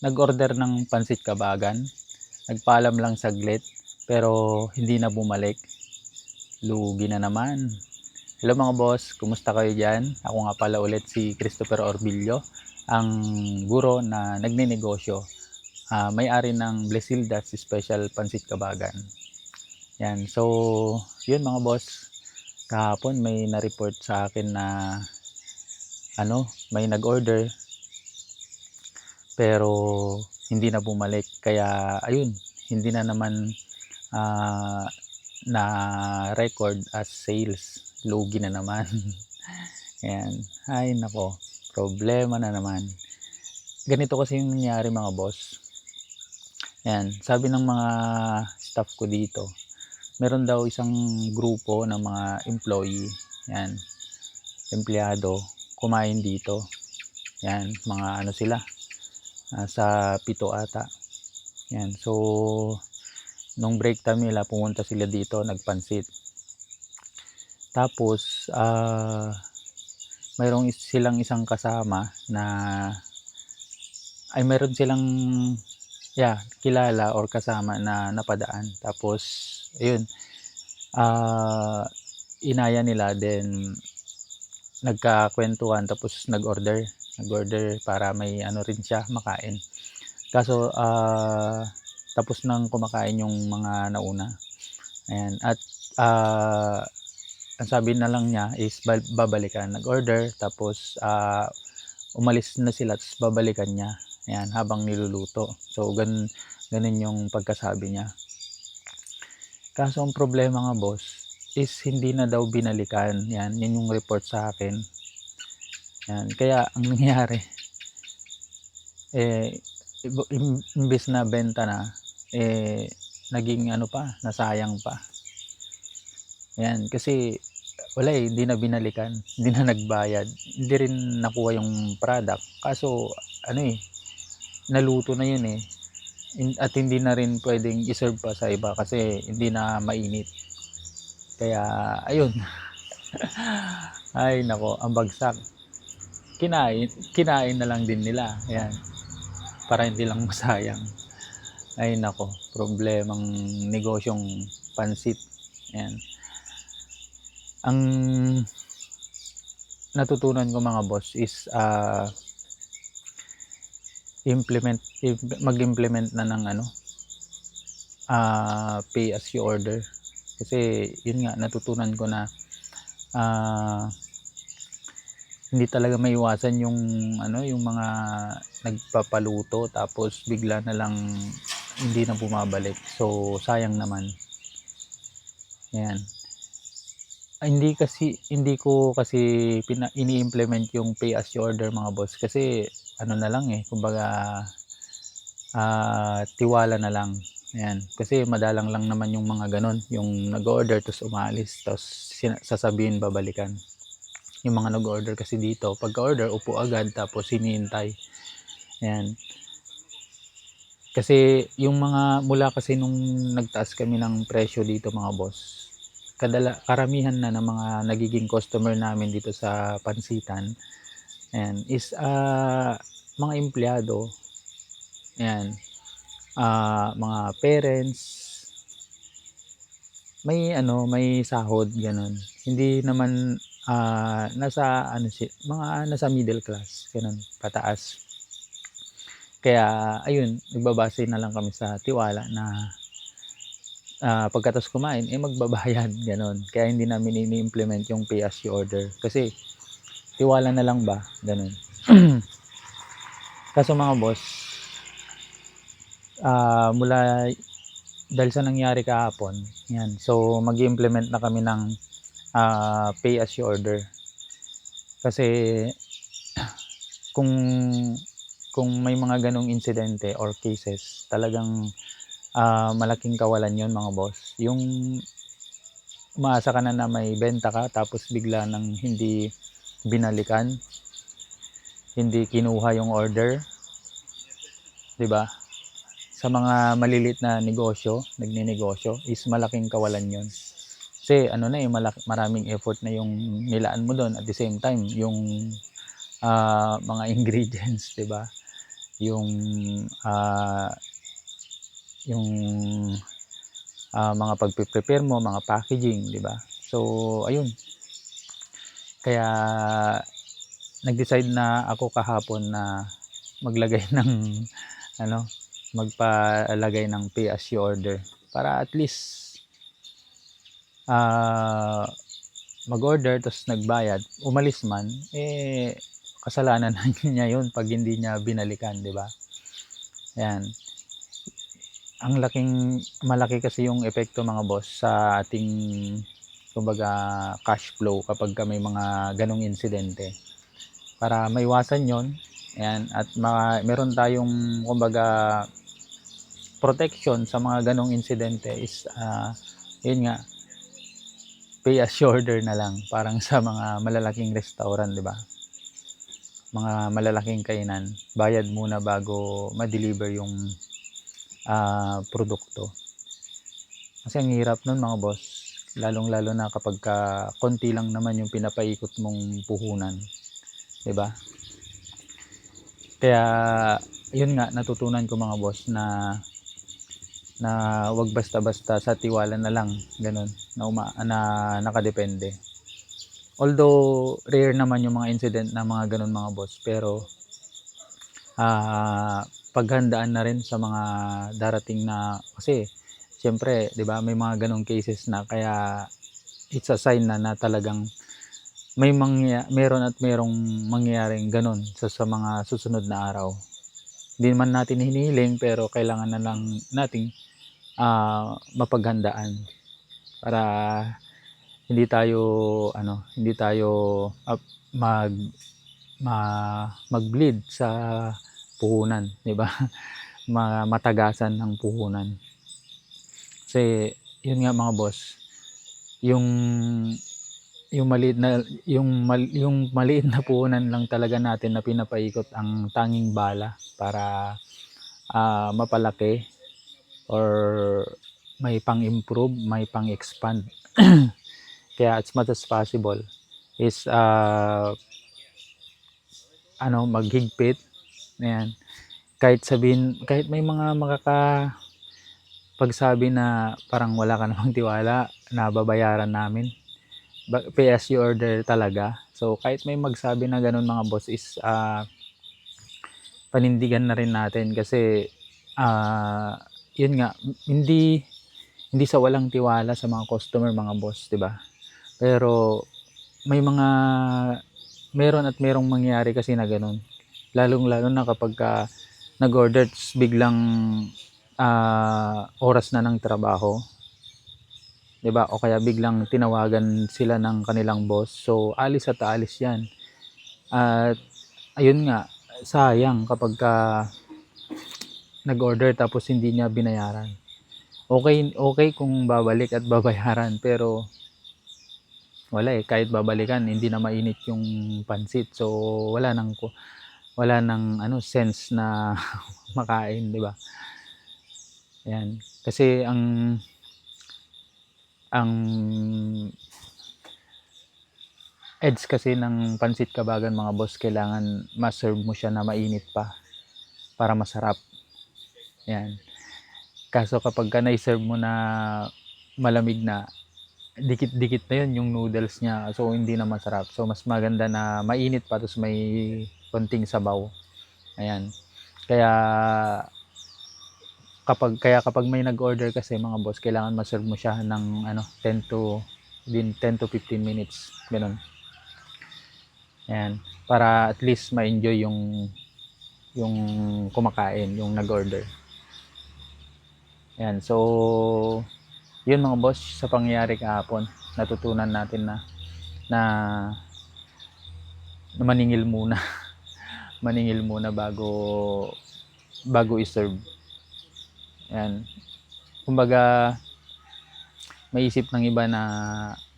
nag-order ng pansit kabagan. Nagpaalam lang saglit, pero hindi na bumalik. Lugi na naman. Hello mga boss, kumusta kayo dyan? Ako nga pala ulit si Christopher Orbillo, ang guro na nagninegosyo. Ah, may-ari ng Blesildas Special Pansit Kabagan. Yan, so yun mga boss, kahapon may na-report sa akin na ano, may nag-order pero hindi na bumalik. Kaya ayun hindi na naman ah, na record as sales. Lugi na naman. Yan ay nako. Problema na naman. Ganito kasi yung nangyari mga boss. Yan sabi ng mga staff ko dito meron daw isang grupo ng mga employee. Yan empleyado kumain dito. Yan mga ano sila nasa pito ata. Yan. So, nung break time nila, pumunta sila dito, nagpansit. Tapos, ah, mayroong silang isang kasama na, ay mayroon silang, yeah, kilala or kasama na napadaan. Tapos, ayun, ah, inaya nila, then, nagkakwentuhan, tapos nag-order nag-order para may ano rin siya makain. Kaso ah tapos nang kumakain yung mga nauna. Ayan. At ah ang sabi na lang niya is bal- babalikan. Nag-order tapos ah umalis na sila tapos babalikan niya. Ayan, habang niluluto. So gan ganun yung pagkasabi niya. Kaso ang problema nga boss is hindi na daw binalikan. Yan, yan yung report sa akin. Yan. Kaya ang nangyari, eh, imbes na benta na, eh, naging ano pa, nasayang pa. Yan. Kasi, wala eh, hindi na binalikan, hindi na nagbayad, hindi rin nakuha yung product. Kaso, ano eh, naluto na yun eh. At hindi na rin pwedeng iserve pa sa iba kasi hindi na mainit. Kaya, ayun. Ay, nako, ang bagsak kinain, kinain na lang din nila. Ayan. Para hindi lang masayang. Ay nako, problemang negosyong pansit. Ayan. Ang natutunan ko mga boss is ah implement im- mag-implement na ng ano ah pay as you order kasi yun nga natutunan ko na ah hindi talaga maiwasan yung ano yung mga nagpapaluto tapos bigla na lang hindi na bumabalik. So sayang naman. Yan Ah, hindi kasi hindi ko kasi pina, ini-implement yung pay as you order mga boss. Kasi ano na lang eh kumbaga ah tiwala na lang. Yan kasi madalang lang naman yung mga ganon yung nag-order tapos umalis tapos sasabihin babalikan yung mga nag-order kasi dito, pagka-order, upo agad, tapos hinihintay. Ayan. Kasi yung mga, mula kasi nung nagtaas kami ng presyo dito mga boss, kadala, karamihan na ng mga nagiging customer namin dito sa Pansitan, ayan, is ah, mga empleyado, ayan, ah, mga parents, may ano, may sahod, ganun. Hindi naman ah, nasa ano si mga nasa middle class, ganun, pataas. Kaya ayun, nagbabase na lang kami sa tiwala na ah, pagkatapos kumain, eh magbabayad, ganun. Kaya hindi namin ini-implement yung pay as you order. Kasi tiwala na lang ba, ganun. Kaso mga boss, ah, mula dahil sa nangyari kahapon, yan. So mag-implement na kami ng ah, pay as you order. Kasi kung kung may mga ganong insidente or cases, talagang ah, malaking kawalan yon mga boss. Yung umaasa ka na na may benta ka tapos bigla nang hindi binalikan, hindi kinuha yung order, 'di ba? Sa mga malilit na negosyo, nagninegosyo, is malaking kawalan yon. Kasi ano na eh, malaki, maraming effort na yung nilaan mo doon at the same time, yung ah, mga ingredients, 'di ba? yung ah, yung ah, mga pagpe-prepare mo, mga packaging, 'di ba? So ayun. Kaya nag-decide na ako kahapon na maglagay ng ano, magpalagay ng pay as you order para at least ah mag-order tapos nagbayad, umalis man, eh kasalanan niya yun pag hindi niya binalikan, di ba? Yan. Ang laking, malaki kasi yung epekto mga boss sa ating kumbaga cash flow kapag ka may mga ganong insidente. Para maiwasan yon Ayan, at mga, meron tayong kumbaga protection sa mga ganong insidente is ah, yun nga pay as order na lang parang sa mga malalaking restaurant di ba? Mga malalaking kainan bayad muna bago ma-deliver yung ah, produkto. Kasi ang hirap nun mga boss. Lalong lalo na kapag ka konti lang naman yung pinapaikot mong puhunan di ba? Kaya yun nga natutunan ko mga boss na na wag basta-basta sa tiwala na lang ganun na, uma, na nakadepende. Although rare naman yung mga incident na mga ganun mga boss pero ah paghandaan na rin sa mga darating na kasi siyempre 'di ba may mga ganung cases na kaya it's a sign na, na talagang may mangya, meron at merong mangyayaring ganun sa, sa mga susunod na araw. Hindi man natin hinihiling pero kailangan na lang nating ah, mapaghandaan para hindi tayo ano hindi tayo ah, mag ma, mag-bleed sa puhunan, 'di ba? Ma- matagasan ng puhunan. Kasi yun nga mga boss, yung yung maliit na yung mal, yung maliit na puhunan lang talaga natin na pinapaikot ang tanging bala para ah, mapalaki or may pang-improve, may pang-expand. Kaya as much as possible is uh, ano, maghigpit. Ayan. Kahit sabihin, kahit may mga makaka pagsabi na parang wala ka namang tiwala na babayaran namin. Pay as you order talaga. So kahit may magsabi na ganun mga boss is ah, panindigan na rin natin kasi ah yun nga hindi hindi sa walang tiwala sa mga customer mga boss, 'di ba? Pero may mga meron at merong mangyayari kasi na ganun. Lalong-lalo na kapag ka nag-order tapos biglang ah, oras na ng trabaho. 'Di ba? O kaya biglang tinawagan sila ng kanilang boss. So alis at alis 'yan. At ayun nga, sayang kapag ka nag-order tapos hindi niya binayaran. Okay, okay kung babalik at babayaran pero wala eh kahit babalikan hindi na mainit yung pansit. So wala nang wala nang ano sense na makain, 'di ba? Yan. Kasi ang ang edge kasi ng pansit kabagan mga boss kailangan ma-serve mo siya na mainit pa para masarap. Yan. Kaso kapag ka na-serve mo na malamig na, dikit-dikit na yun yung noodles niya. So, hindi na masarap. So, mas maganda na mainit pa tapos may konting sabaw. Ayan. Kaya kapag kaya kapag may nag-order kasi mga boss, kailangan ma-serve mo siya ng ano 10 to din 10 to 15 minutes. Ganun. Ayan. Para at least ma-enjoy yung yung kumakain, yung nag-order. Ayan, so yun mga boss sa pangyayari kahapon, natutunan natin na na, maningil muna. maningil muna bago bago i-serve. Ayan. Kumbaga may isip ng iba na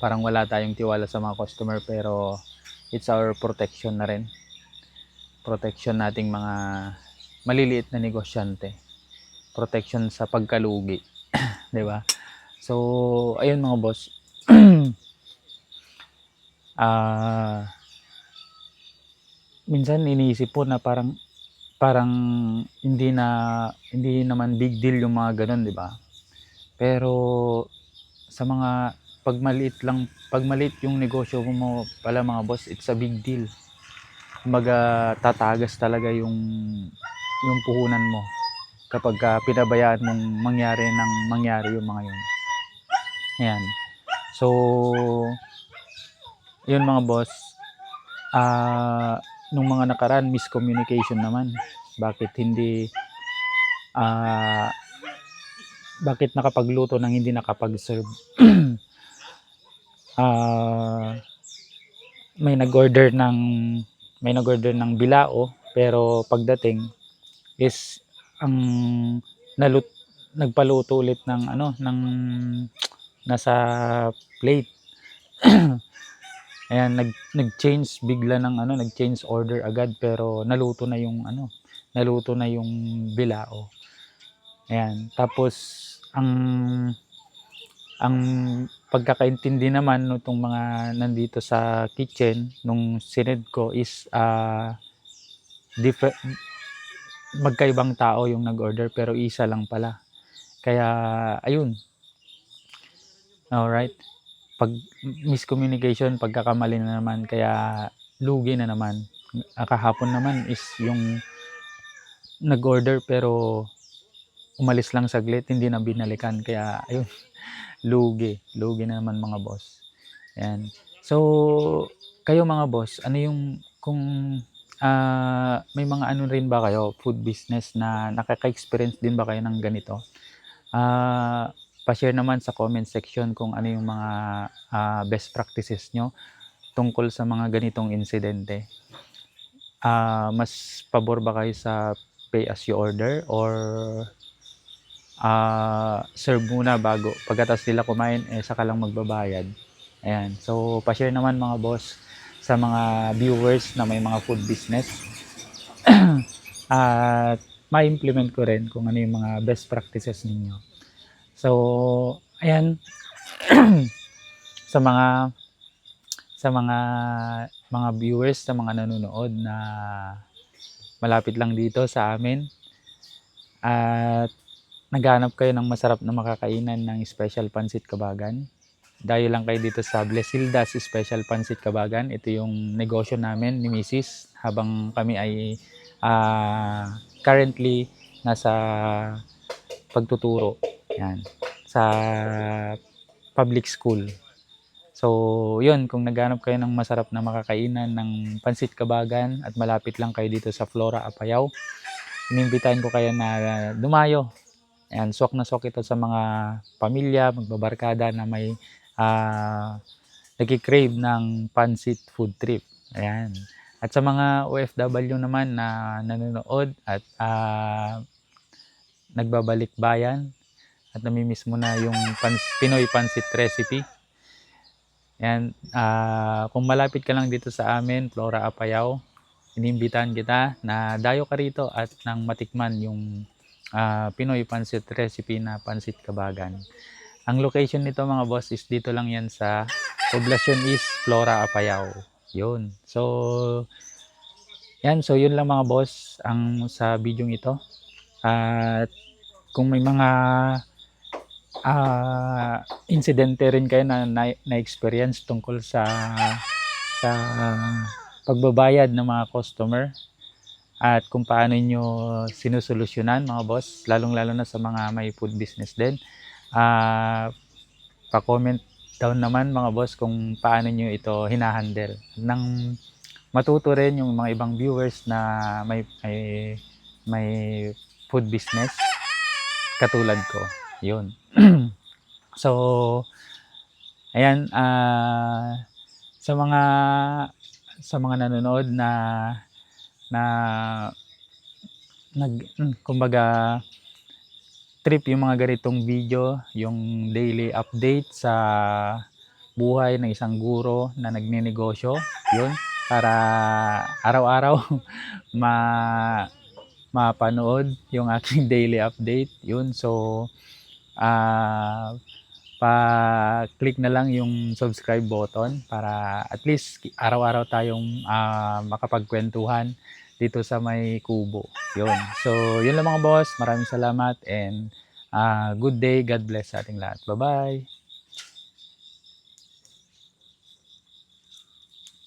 parang wala tayong tiwala sa mga customer pero it's our protection na rin. Protection nating mga maliliit na negosyante protection sa pagkalugi. 'Di ba? So, ayun mga boss. Ah minsan iniisip po na parang parang hindi na hindi naman big deal yung mga ganun, 'di ba? Pero sa mga pag maliit lang, pag maliit yung negosyo mo pala mga boss, it's a big deal. Kumbaga talaga yung yung puhunan mo kapag ka pinabayaan mong mangyari ng mangyari yung mga yun. Ayan. So, yun mga boss. Ah, nung mga nakaraan, miscommunication naman. Bakit hindi ah bakit nakapagluto nang hindi nakapag-serve? Ah, may nag-order ng may nag-order ng bilao pero pagdating is ang nalut nagpaluto ulit ng ano ng nasa plate. Ayan, nag nag-change bigla ng ano, nag-change order agad pero naluto na yung ano, naluto na yung bilao. Ayan, tapos ang ang pagkakaintindi naman nitong mga nandito sa kitchen nung sined ko is different magkaibang tao yung nag-order pero isa lang pala. Kaya ayun. Alright. Pag miscommunication, pagkakamali na naman kaya lugi na naman. Ah, kahapon naman is yung nag-order pero umalis lang saglit, hindi na binalikan. Kaya ayun, lugi. Lugi na naman mga boss. Ayan. So, kayo mga boss, ano yung kung ah, may mga ano rin ba kayo, food business na nakaka-experience din ba kayo ng ganito? Ah, pa-share naman sa comment section kung ano yung mga ah, best practices nyo tungkol sa mga ganitong insidente. Ah, mas pabor ba kayo sa pay as you order or ah, serve muna bago pagkatapos nila kumain eh saka lang magbabayad. Ayan. So, pa-share naman mga boss sa mga viewers na may mga food business. At ma-implement ko rin kung ano yung mga best practices ninyo. So, ayan. sa mga sa mga mga viewers, sa mga nanonood na malapit lang dito sa amin at naghanap kayo ng masarap na makakainan ng special pansit kabagan dayo lang kayo dito sa Blesildas Special Pansit Kabagan. Ito yung negosyo namin ni Mrs. habang kami ay ah, currently nasa pagtuturo. Yan. Sa public school. So, yun, kung naghanap kayo ng masarap na makakainan ng pansit kabagan at malapit lang kayo dito sa Flora Apayao, inimbitahan ko kayo na dumayo. Ayan, swak na swak ito sa mga pamilya, magbabarkada na may ah nagki-crave ng pansit food trip. Ayan. At sa mga OFW naman na nanonood at ah, nagbabalik bayan at namimiss mo na yung pans Pinoy pansit recipe. Ayan, ah, kung malapit ka lang dito sa amin, Flora Apayao, inimbitahan kita na dayo ka rito at nang matikman yung ah, Pinoy pansit recipe na pansit kabagan. Ang location nito mga boss is dito lang yan sa Poblacion East, Flora, Apayao. Yun. So, yan. So, yun lang mga boss ang sa video ito. At kung may mga ah insidente rin kayo na, na, na-experience tungkol sa sa pagbabayad ng mga customer at kung paano nyo sinusolusyonan mga boss, lalong-lalo na sa mga may food business din ah pa-comment down naman mga boss kung paano nyo ito hinahandle. Nang matuto rin yung mga ibang viewers na may may, may food business katulad ko. Yun. so, ayan, ah sa mga sa mga nanonood na na nag kumbaga trip yung mga ganitong video, yung daily update sa buhay ng isang guro na nagninegosyo. Yun, para araw-araw ma mapanood yung aking daily update. Yun, so ah pa-click na lang yung subscribe button para at least araw-araw tayong ah, makapagkwentuhan dito sa may kubo. Yun. So, yun lang mga boss. Maraming salamat and ah, good day. God bless sa ating lahat. Bye-bye.